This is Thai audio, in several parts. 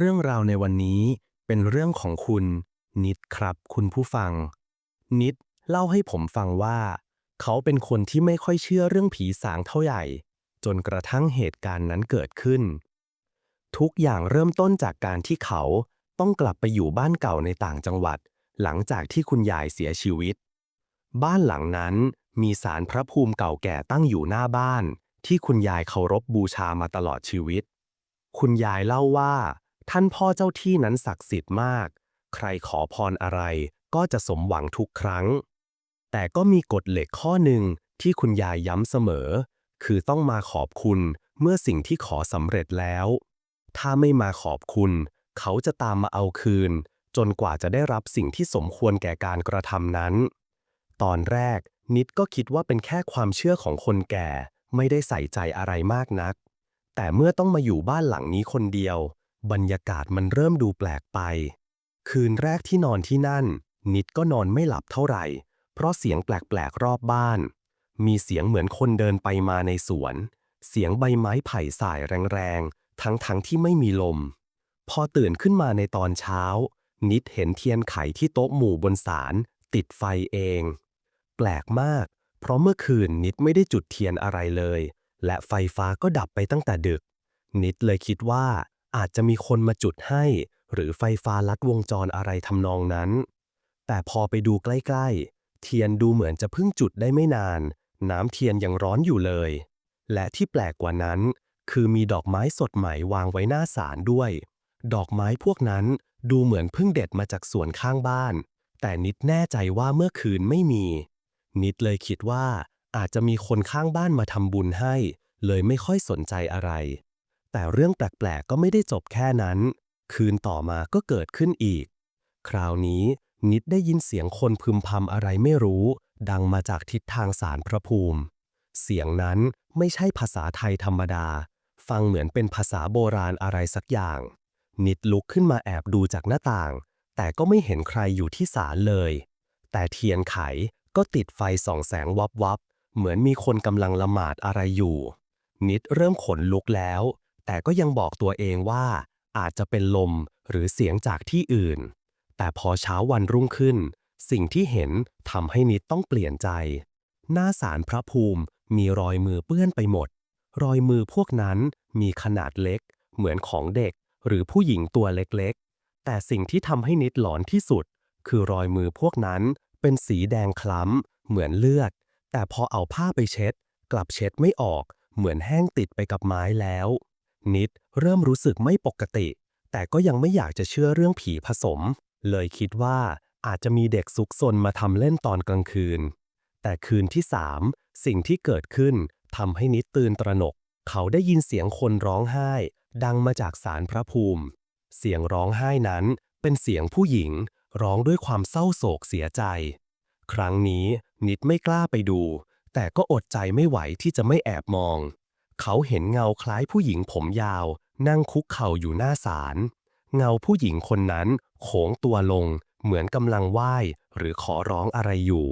เรื่องราวในวันนี้เป็นเรื่องของคุณ นิดครับ คุณผู้ฟัง นิดเล่าให้ผมฟังว่า เขาเป็นคนที่ไม่ค่อยเชื่อเรื่องผีสางเท่าไหร่ จนกระทั่งเหตุการณ์นั้นเกิดขึ้น ทุกอย่างเริ่มต้นจากการที่เขาต้องกลับไปอยู่บ้านเก่าในต่างจังหวัด หลังจากที่คุณยายเสียชีวิต บ้านหลังนั้นมีศาลพระภูมิเก่าแก่ตั้งอยู่หน้าบ้าน ที่คุณยายเคารพบูชามาตลอดชีวิต คุณยายเล่าว่า ท่านพ่อเจ้าที่นั้นศักดิ์สิทธิ์มาก ใครขอพรอะไรก็จะสมหวังทุกครั้ง แต่ก็มีกฎเหล็กข้อหนึ่งที่คุณยายย้ำเสมอ คือต้องมาขอบคุณเมื่อสิ่งที่ขอสำเร็จแล้ว ถ้าไม่มาขอบคุณ เขาจะตามมาเอาคืน จนกว่าจะได้รับสิ่งที่สมควรแก่การกระทำนั้น ตอนแรกนิดก็คิดว่าเป็นแค่ความเชื่อของคนแก่ ไม่ได้ใส่ใจอะไรมากนัก แต่เมื่อต้องมาอยู่บ้านหลังนี้คนเดียว บรรยากาศมันเริ่มดูแปลกไป คืนแรกที่นอนที่นั่น นิดก็นอนไม่หลับเท่าไหร่ เพราะเสียงแปลกๆรอบบ้าน มีเสียงเหมือนคนเดินไปมาในสวน เสียงใบไม้ไผ่สายแรงๆ ทั้งๆที่ไม่มีลม พอตื่นขึ้นมาในตอนเช้า นิดเห็นเทียนไขที่โต๊ะหมู่บนศาลติดไฟเอง แปลกมาก เพราะเมื่อคืนนิดไม่ได้จุดเทียนอะไรเลย และไฟฟ้าก็ดับไปตั้งแต่ดึก นิดเลยคิดว่า อาจจะมีคนมาจุดให้ หรือไฟฟ้าลัดวงจรอะไรทำนองนั้น แต่พอไปดูใกล้ๆ เทียนดูเหมือนจะเพิ่งจุดได้ไม่นาน น้ำเทียนยังร้อนอยู่เลย และที่แปลกกว่านั้น คือมีดอกไม้สดใหม่วางไว้หน้าศาลด้วย ดอกไม้พวกนั้นดูเหมือนเพิ่งเด็ดมาจากสวนข้างบ้าน แต่นิดแน่ใจว่าเมื่อคืนไม่มี นิดเลยคิดว่าอาจจะมีคนข้างบ้านมาทำบุญให้ เลยไม่ค่อยสนใจอะไร แต่เรื่องแปลกๆก็ไม่ได้จบแค่นั้น คืนต่อมาก็เกิดขึ้นอีก คราวนี้นิดได้ยินเสียงคนพึมพำอะไรไม่รู้ ดังมาจากทิศทางสารพระภูมิ เสียงนั้นไม่ใช่ภาษาไทยธรรมดา ฟังเหมือนเป็นภาษาโบราณอะไรสักอย่าง นิดลุกขึ้นมาแอบดูจากหน้าต่าง แต่ก็ไม่เห็นใครอยู่ที่ศาลเลย แต่เทียนไขก็ติดไฟส่องแสงวับวับๆเหมือนมีคนกำลังละหมาดอะไรอยู่ นิดเริ่มขนลุกแล้ว แต่ก็ยังบอกตัวเองว่า อาจจะเป็นลมหรือเสียงจากที่อื่น แต่พอเช้าวันรุ่งขึ้น สิ่งที่เห็นทำให้นิดต้องเปลี่ยนใจ หน้าศาลพระภูมิมีรอยมือเปื้อนไปหมด รอยมือพวกนั้นมีขนาดเล็ก เหมือนของเด็ก หรือผู้หญิงตัวเล็กๆ แต่สิ่งที่ทำให้นิดหลอนที่สุด คือรอยมือพวกนั้นเป็นสีแดงคล้ำ เหมือนเลือด แต่พอเอาผ้าไปเช็ด กลับเช็ดไม่ออก เหมือนแห้งติดไปกับไม้แล้ว นิดเริ่มรู้สึกไม่ปกติ แต่ก็ยังไม่อยากจะเชื่อเรื่องผีผสม เลยคิดว่าอาจจะมีเด็กซุกซนมาทำเล่นตอนกลางคืน แต่คืนที่สามสิ่งที่เกิดขึ้นทำให้นิดตื่นตระหนก เขาได้ยินเสียงคนร้องไห้ ดังมาจากศาลพระภูมิ เสียงร้องไห้นั้นเป็นเสียงผู้หญิง ร้องด้วยความเศร้าโศกเสียใจ ครั้งนี้นิดไม่กล้าไปดู แต่ก็อดใจไม่ไหวที่จะไม่แอบมอง เขาเห็นเงาคล้ายผู้หญิงผมยาว นั่งคุกเข่าอยู่หน้าศาล เงาผู้หญิงคนนั้นโขงตัวลง เหมือนกำลังไหว้หรือขอร้องอะไรอยู่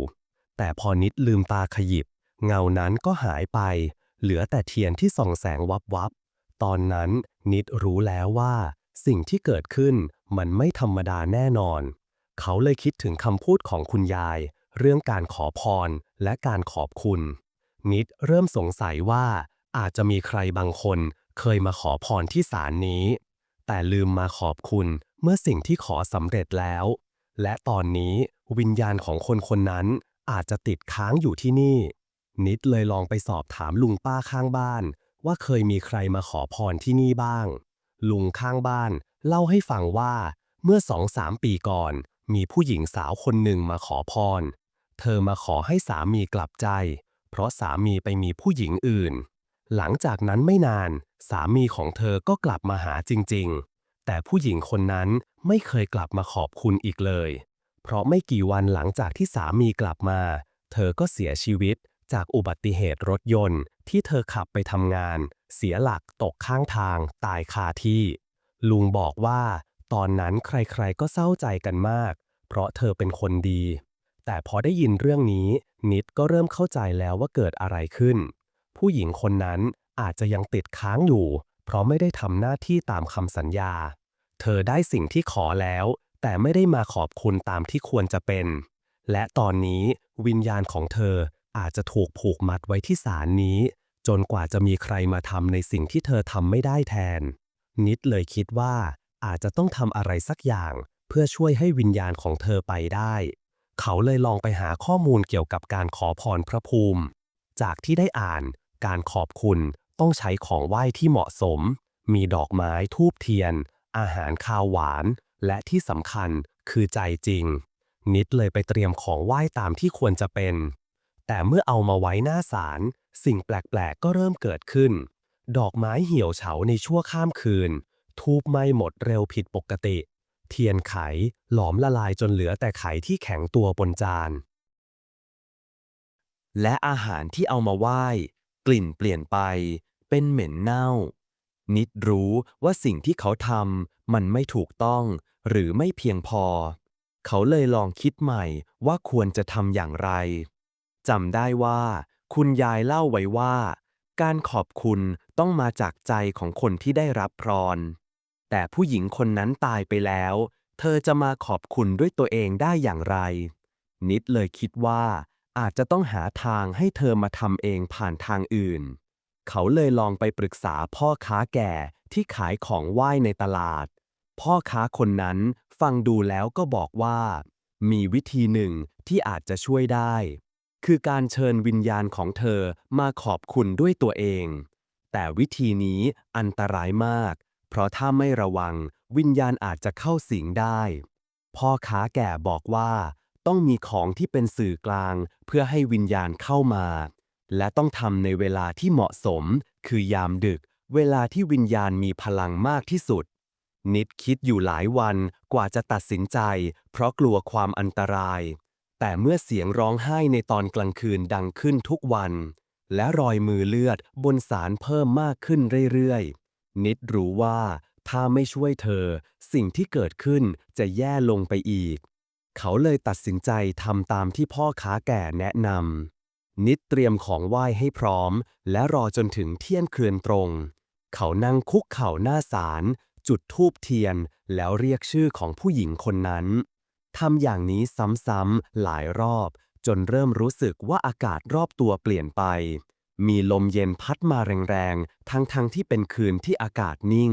แต่พอนิดลืมตาขยิบ เงานั้นก็หายไป เหลือแต่เทียนที่ส่องแสงวับวับ ตอนนั้นนิดรู้แล้วว่า สิ่งที่เกิดขึ้นมันไม่ธรรมดาแน่นอน เขาเลยคิดถึงคำพูดของคุณยาย เรื่องการขอพรและการขอบคุณ นิดเริ่มสงสัยว่า อาจจะมีใครบางคนเคยมาขอพรที่ศาลนี้ แต่ลืมมาขอบคุณเมื่อสิ่งที่ขอสำเร็จแล้ว และตอนนี้วิญญาณของคนคนนั้นอาจจะติดค้างอยู่ที่นี่ นิดเลยลองไปสอบถามลุงป้าข้างบ้าน ว่าเคยมีใครมาขอพรที่นี่บ้าง ลุงข้างบ้าน เล่าให้ฟังว่าเมื่อสองสามปีก่อน มีผู้หญิงสาวคนหนึ่งมาขอพร เธอมาขอให้สามีกลับใจ เพราะสามีไปมีผู้หญิงอื่น หลังจากนั้นไม่นาน สามีของเธอก็กลับมาหาจริง ๆ แต่ผู้หญิงคนนั้นไม่เคยกลับมาขอบคุณอีกเลย เพราะไม่กี่วันหลังจากที่สามีกลับมา เธอก็เสียชีวิตจากอุบัติเหตุรถยนต์ ที่เธอขับไปทำงาน เสียหลักตกข้างทางตายคาที่ ลุงบอกว่า ตอนนั้นใครๆก็เศร้าใจกันมาก เพราะเธอเป็นคนดี แต่พอได้ยินเรื่องนี้ นิดก็เริ่มเข้าใจแล้วว่าเกิดอะไรขึ้น ผู้หญิงคนนั้นอาจจะยังติดค้างอยู่ เพราะไม่ได้ทำหน้าที่ตามคำสัญญา เธอได้สิ่งที่ขอแล้ว แต่ไม่ได้มาขอบคุณตามที่ควรจะเป็น และตอนนี้วิญญาณของเธออาจจะถูกผูกมัดไว้ที่ศาลนี้ จนกว่าจะมีใครมาทำในสิ่งที่เธอทำไม่ได้แทน นิดเลยคิดว่าอาจจะต้องทำอะไรสักอย่าง เพื่อช่วยให้วิญญาณของเธอไปได้ เขาเลยลองไปหาข้อมูลเกี่ยวกับการขอพรพระภูมิ จากที่ได้อ่าน การขอบคุณต้องใช้ของไหว้ที่เหมาะสม มีดอกไม้ทูบเทียน อาหารคาวหวาน และที่สำคัญคือใจจริง นิดเลยไปเตรียมของไหว้ตามที่ควรจะเป็น แต่เมื่อเอามาไว้หน้าศาลสิ่งแปลกๆก็เริ่มเกิดขึ้น ดอกไม้เหี่ยวเฉาในชั่วข้ามคืน ทูบไหม้หมดเร็วผิดปกติ เทียนไขหลอมละลายจนเหลือแต่ไขที่แข็งตัวบนจานและอาหารที่เอามาไหว้ กลิ่นเปลี่ยนไป เป็นเหม็นเน่า นิดรู้ว่าสิ่งที่เขาทำมันไม่ถูกต้อง หรือไม่เพียงพอ เขาเลยลองคิดใหม่ว่าควรจะทำอย่างไรจำได้ว่า คุณยายเล่าไว้ว่า การขอบคุณต้องมาจากใจของคนที่ได้รับพรแต่ผู้หญิงคนนั้นตายไปแล้ว เธอจะมาขอบคุณด้วยตัวเองได้อย่างไร นิดเลยคิดว่า อาจจะต้องหาทางให้เธอมาทำเองผ่านทางอื่น เขาเลยลองไปปรึกษาพ่อค้าแก่ที่ขายของไหว้ในตลาด พ่อค้าคนนั้นฟังดูแล้วก็บอกว่า มีวิธีหนึ่งที่อาจจะช่วยได้ คือการเชิญวิญญาณของเธอมาขอบคุณด้วยตัวเอง แต่วิธีนี้อันตรายมาก เพราะถ้าไม่ระวังวิญญาณอาจจะเข้าสิงได้ พ่อค้าแก่บอกว่า ต้องมีของที่เป็นสื่อกลางเพื่อให้วิญญาณเข้ามา และต้องทำในเวลาที่เหมาะสม คือยามดึก เวลาที่วิญญาณมีพลังมากที่สุด นิดคิดอยู่หลายวันกว่าจะตัดสินใจ เพราะกลัวความอันตราย แต่เมื่อเสียงร้องไห้ในตอนกลางคืนดังขึ้นทุกวัน และรอยมือเลือดบนสารเพิ่มมากขึ้นเรื่อยๆ นิดรู้ว่าถ้าไม่ช่วยเธอ สิ่งที่เกิดขึ้นจะแย่ลงไปอีก เขาเลยตัดสินใจทำตามที่พ่อค้าแก่แนะนำ นิดเตรียมของไหว้ให้พร้อม และรอจนถึงเที่ยงคืนตรง เขานั่งคุกเข่าหน้าศาลจุดธูปเทียน แล้วเรียกชื่อของผู้หญิงคนนั้นทำอย่างนี้ซ้ำๆหลายรอบ จนเริ่มรู้สึกว่าอากาศรอบตัวเปลี่ยนไป มีลมเย็นพัดมาแรงๆ ทั้งๆทที่เป็นคืนที่อากาศนิ่ง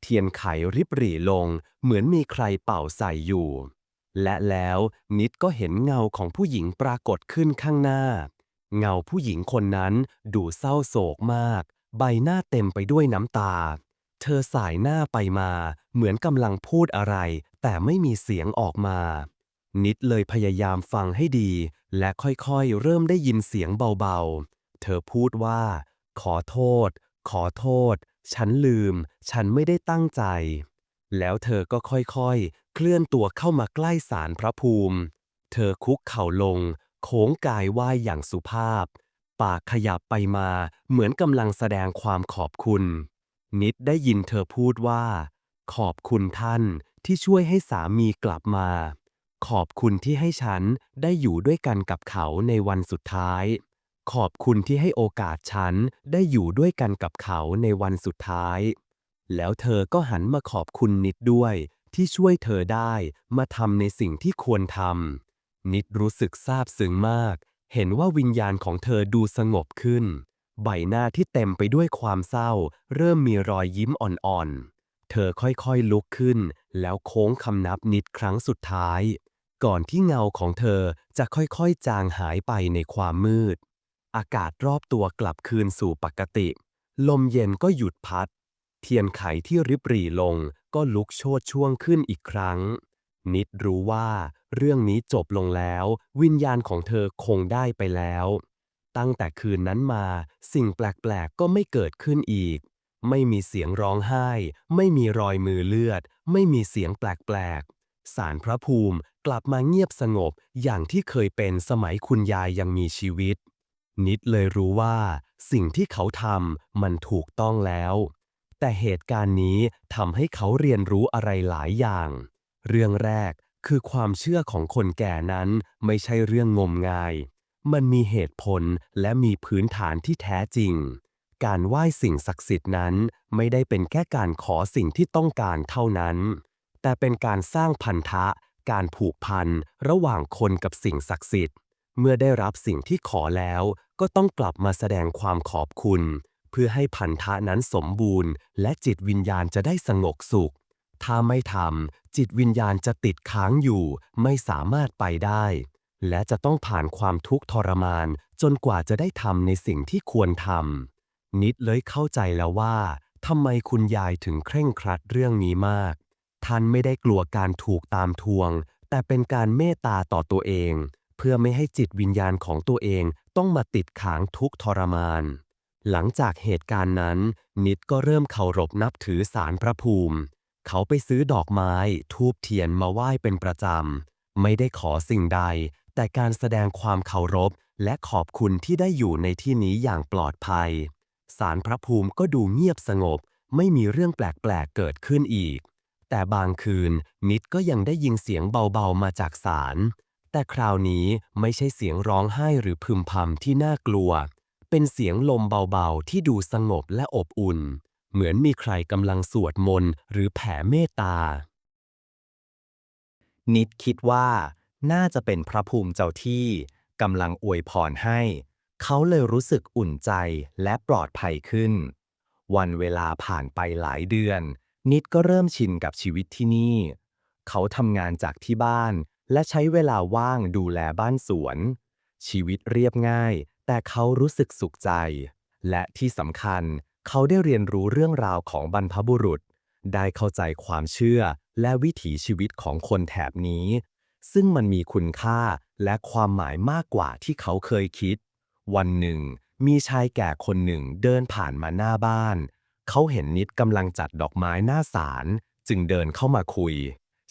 เทียนไขริบหรี่ลง เหมือนมีใครเป่าใส่อยู่ และแล้วนิดก็เห็นเงาของผู้หญิงปรากฏขึ้นข้างหน้า เงาผู้หญิงคนนั้นดูเศร้าโศกมาก ใบหน้าเต็มไปด้วยน้ำตา เธอสายหน้าไปมา เหมือนกำลังพูดอะไร แต่ไม่มีเสียงออกมา นิดเลยพยายามฟังให้ดี และค่อยๆ เริ่มได้ยินเสียงเบาๆ เธอพูดว่า ขอโทษ ขอโทษ ฉันลืม ฉันไม่ได้ตั้งใจ แล้วเธอก็ค่อยๆ เคลื่อนตัวเข้ามาใกล้ศาลพระภูมิ เธอคุกเข่าลง โค้งกายไหวอย่างสุภาพ ปากขยับไปมาเหมือนกำลังแสดงความขอบคุณ นิดได้ยินเธอพูดว่า ขอบคุณท่านที่ช่วยให้สามีกลับมา ขอบคุณที่ให้ฉันได้อยู่ด้วยกันกับเขาในวันสุดท้าย ขอบคุณที่ให้โอกาสฉันได้อยู่ด้วยกันกับเขาในวันสุดท้าย แล้วเธอก็หันมาขอบคุณนิดด้วย ที่ช่วยเธอได้มาทำในสิ่งที่ควรทำนิดรู้สึกซาบซึ้งมาก เห็นว่าวิญญาณของเธอดูสงบขึ้น ใบหน้าที่เต็มไปด้วยความเศร้า เริ่มมีรอยยิ้มอ่อนๆ เธอค่อยๆลุกขึ้น แล้วโค้งคำนับนิดครั้งสุดท้าย ก่อนที่เงาของเธอจะค่อยๆจางหายไปในความมืด อากาศรอบตัวกลับคืนสู่ปกติ ลมเย็นก็หยุดพัด เทียนไขที่ริบหรี่ลงก็ลุกโชดช่วงขึ้นอีกครั้ง นิดรู้ว่าเรื่องนี้จบลงแล้ว วิญญาณของเธอคงได้ไปแล้ว ตั้งแต่คืนนั้นมาสิ่งแปลกๆก็ไม่เกิดขึ้นอีก ไม่มีเสียงร้องไห้ ไม่มีรอยมือเลือด ไม่มีเสียงแปลกๆสารพระภูมิกลับมาเงียบสงบอย่างที่เคยเป็นสมัยคุณยายยังมีชีวิต นิดเลยรู้ว่า สิ่งที่เขาทำมันถูกต้องแล้ว แต่เหตุการณ์นี้ทำให้เขาเรียนรู้อะไรหลายอย่าง เรื่องแรกคือความเชื่อของคนแก่นั้นไม่ใช่เรื่องงมงาย มันมีเหตุผลและมีพื้นฐานที่แท้จริง การไหว้สิ่งศักดิ์สิทธิ์นั้น ไม่ได้เป็นแค่การขอสิ่งที่ต้องการเท่านั้น แต่เป็นการสร้างพันธะ การผูกพันระหว่างคนกับสิ่งศักดิ์สิทธิ์ เมื่อได้รับสิ่งที่ขอแล้วก็ต้องกลับมาแสดงความขอบคุณ พื่อให้พันธะนั้นสมบูรณ์ และจิตวิญญาณจะได้สงบสุข ถ้าไม่ทำจิตวิญญาณจะติดค้างอยู่ ไม่สามารถไปได้ และจะต้องผ่านความทุกข์ทรมาน จนกว่าจะได้ทำในสิ่งที่ควรทำนิดเลยเข้าใจแล้วว่าทำไมคุณยายถึงเคร่งครัดเรื่องนี้มาก ท่านไม่ได้กลัวการถูกตามทวง แต่เป็นการเมตตาต่อตัวเอง เพื่อไม่ให้จิตวิญญาณของตัวเองต้องมาติดขังทุกข์ทรมาน หลังจากเหตุการณ์นั้น นิดก็เริ่มเคารพนับถือสารพระภูมิ เขาไปซื้อดอกไม้ ทูบเทียนมาไหว้เป็นประจำ ไม่ได้ขอสิ่งใด แต่การแสดงความเคารพ และขอบคุณที่ได้อยู่ในที่นี้อย่างปลอดภัย สารพระภูมิก็ดูเงียบสงบ ไม่มีเรื่องแปลกๆเกิดขึ้นอีก แต่บางคืน นิดก็ยังได้ยินเสียงเบาๆมาจากศาลแต่คราวนี้ไม่ใช่เสียงร้องไห้หรือพึมพำที่น่ากลัว เป็นเสียงลมเบาๆ ที่ดูสงบและอบอุ่น เหมือนมีใครกำลังสวดมนต์หรือแผ่เมตตา นิดคิดว่าน่าจะเป็นพระภูมิเจ้าที่กำลังอวยพรให้ เขาเลยรู้สึกอุ่นใจและปลอดภัยขึ้น วันเวลาผ่านไปหลายเดือน นิดก็เริ่มชินกับชีวิตที่นี่ เขาทำงานจากที่บ้านและใช้เวลาว่างดูแลบ้านสวน ชีวิตเรียบง่าย แต่เขารู้สึกสุขใจ และที่สำคัญเขาได้เรียนรู้เรื่องราวของบรรพบุรุษ ได้เข้าใจความเชื่อและวิถีชีวิตของคนแถบนี้ ซึ่งมันมีคุณค่าและความหมายมากกว่าที่เขาเคยคิด วันหนึ่ง มีชายแก่คนหนึ่งเดินผ่านมาหน้าบ้าน เขาเห็นนิดกำลังจัดดอกไม้หน้าศาลจึงเดินเข้ามาคุย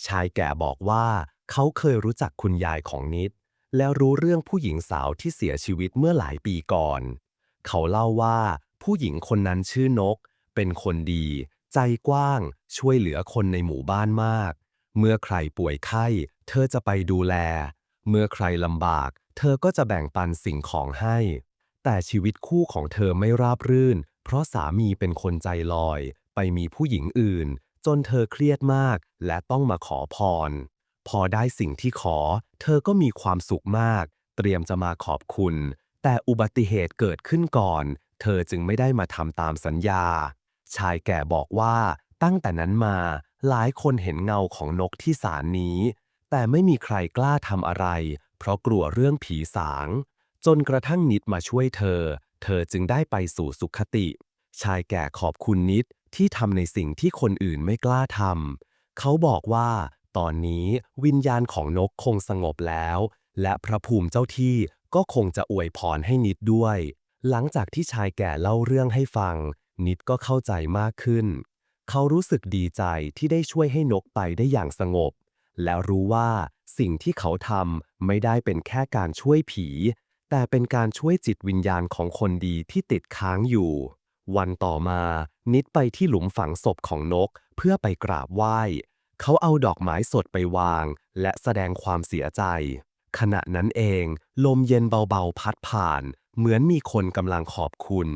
ชายแก่บอกว่าเขาเคยรู้จักคุณยายของนิด แล้วรู้เรื่องผู้หญิงสาวที่เสียชีวิตเมื่อหลายปีก่อน เขาเล่าว่าผู้หญิงคนนั้นชื่อนก เป็นคนดี ใจกว้าง ช่วยเหลือคนในหมู่บ้านมาก เมื่อใครป่วยไข้ เธอจะไปดูแล เมื่อใครลำบาก เธอก็จะแบ่งปันสิ่งของให้ แต่ชีวิตคู่ของเธอไม่ราบรื่น เพราะสามีเป็นคนใจลอย ไปมีผู้หญิงอื่น จนเธอเครียดมาก และต้องมาขอพร พอได้สิ่งที่ขอ เธอก็มีความสุขมาก เตรียมจะมาขอบคุณ แต่อุบัติเหตุเกิดขึ้นก่อน เธอจึงไม่ได้มาทำตามสัญญา ชายแก่บอกว่าตั้งแต่นั้นมาหลายคนเห็นเงาของนกที่ศาลนี้ แต่ไม่มีใครกล้าทำอะไร เพราะกลัวเรื่องผีสาง จนกระทั่งนิดมาช่วยเธอ เธอจึงได้ไปสู่สุขติ ชายแก่ขอบคุณนิดที่ทำในสิ่งที่คนอื่นไม่กล้าทำเขาบอกว่า ตอนนี้วิญญาณของนกคงสงบแล้ว และพระภูมิเจ้าที่ก็คงจะอวยพรให้นิดด้วย หลังจากที่ชายแก่เล่าเรื่องให้ฟัง นิดก็เข้าใจมากขึ้น เขารู้สึกดีใจที่ได้ช่วยให้นกไปได้อย่างสงบ แล้วรู้ว่าสิ่งที่เขาทำไม่ได้เป็นแค่การช่วยผี แต่เป็นการช่วยจิตวิญญาณของคนดีที่ติดค้างอยู่ วันต่อมา นิดไปที่หลุมฝังศพของนกเพื่อไปกราบไหว้ เขาเอาดอกไม้สดไปวาง และแสดงความเสียใจ ขณะนั้นเอง ลมเย็นเบาๆพัดผ่าน เหมือนมีคนกำลังขอบคุณ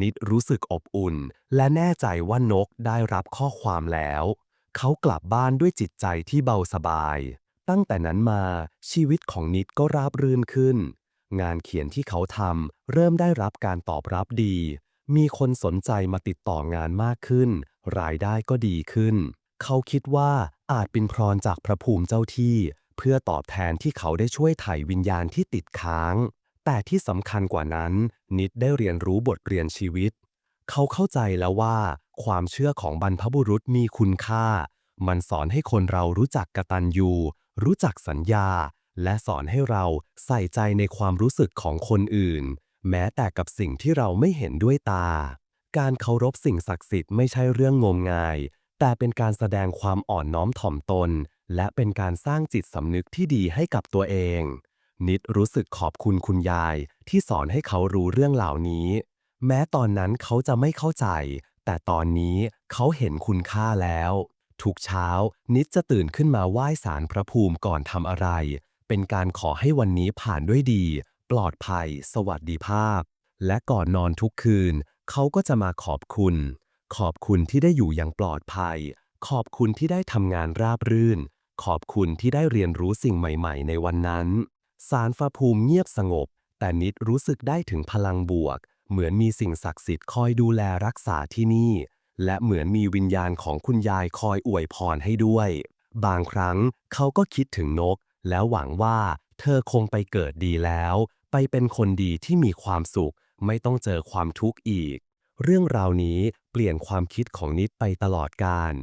นิดรู้สึกอบอุ่น และแน่ใจว่านกได้รับข้อความแล้ว เขากลับบ้านด้วยจิตใจที่เบาสบาย ตั้งแต่นั้นมาชีวิตของนิดก็ราบรื่นขึ้น งานเขียนที่เขาทำเริ่มได้รับการตอบรับดี มีคนสนใจมาติดต่องานมากขึ้น รายได้ก็ดีขึ้น เขาคิดว่าอาจเป็นพรจากพระภูมิเจ้าที่ เพื่อตอบแทนที่เขาได้ช่วยไถ่วิญญาณที่ติดค้าง แต่ที่สำคัญกว่านั้น นิดได้เรียนรู้บทเรียนชีวิต เขาเข้าใจแล้วว่า ความเชื่อของบรรพบุรุษมีคุณค่า มันสอนให้คนเรารู้จักกตัญญูรู้จักสัญญา และสอนให้เราใส่ใจในความรู้สึกของคนอื่น แม้แต่กับสิ่งที่เราไม่เห็นด้วยตา การเคารพสิ่งศักดิ์สิทธิ์ไม่ใช่เรื่องงมงาย แต่เป็นการแสดงความอ่อนน้อมถ่อมตน และเป็นการสร้างจิตสำนึกที่ดีให้กับตัวเอง นิดรู้สึกขอบคุณคุณยายที่สอนให้เขารู้เรื่องเหล่านี้ แม้ตอนนั้นเขาจะไม่เข้าใจ แต่ตอนนี้เขาเห็นคุณค่าแล้ว ทุกเช้า นิดจะตื่นขึ้นมาไหว้สารพระภูมิก่อนทำอะไร เป็นการขอให้วันนี้ผ่านด้วยดี ปลอดภัย สวัสดิภาพ และก่อนนอนทุกคืน เขาก็จะมาขอบคุณ ขอบคุณที่ได้อยู่อย่างปลอดภัย ขอบคุณที่ได้ทำงานราบรื่น ขอบคุณที่ได้เรียนรู้สิ่งใหม่ ๆ ในวันนั้น สารฟ้าภูมิเงียบสงบ แต่นิดรู้สึกได้ถึงพลังบวก เหมือนมีสิ่งศักดิ์สิทธิ์คอยดูแลรักษาที่นี่ และเหมือนมีวิญญาณของคุณยายคอยอวยพรให้ด้วย บางครั้งเขาก็คิดถึงนก แล้วหวังว่า เธอคงไปเกิดดีแล้ว ไปเป็นคนดีที่มีความสุข ไม่ต้องเจอความทุกข์อีก เรื่องราวนี้เปลี่ยนความคิดของนิดไปตลอดกาล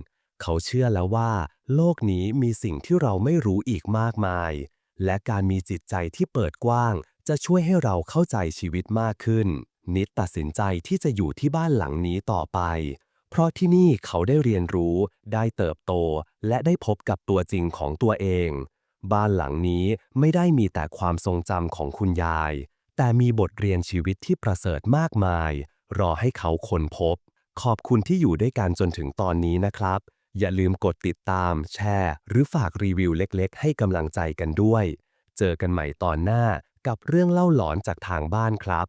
เขาเชื่อแล้วว่า โลกนี้มีสิ่งที่เราไม่รู้อีกมากมาย และการมีจิตใจที่เปิดกว้าง จะช่วยให้เราเข้าใจชีวิตมากขึ้น นิดตัดสินใจที่จะอยู่ที่บ้านหลังนี้ต่อไป เพราะที่นี่เขาได้เรียนรู้ ได้เติบโต และได้พบกับตัวจริงของตัวเอง บ้านหลังนี้ไม่ได้มีแต่ความทรงจำของคุณยาย แต่มีบทเรียนชีวิตที่ประเสริฐมากมาย รอให้เขาค้นพบ ขอบคุณที่อยู่ด้วยกันจนถึงตอนนี้นะครับ อย่าลืมกดติดตาม แชร์ หรือฝากรีวิวเล็กๆ ให้กำลังใจกันด้วย เจอกันใหม่ตอนหน้ากับเรื่องเล่าหลอนจากทางบ้านครับ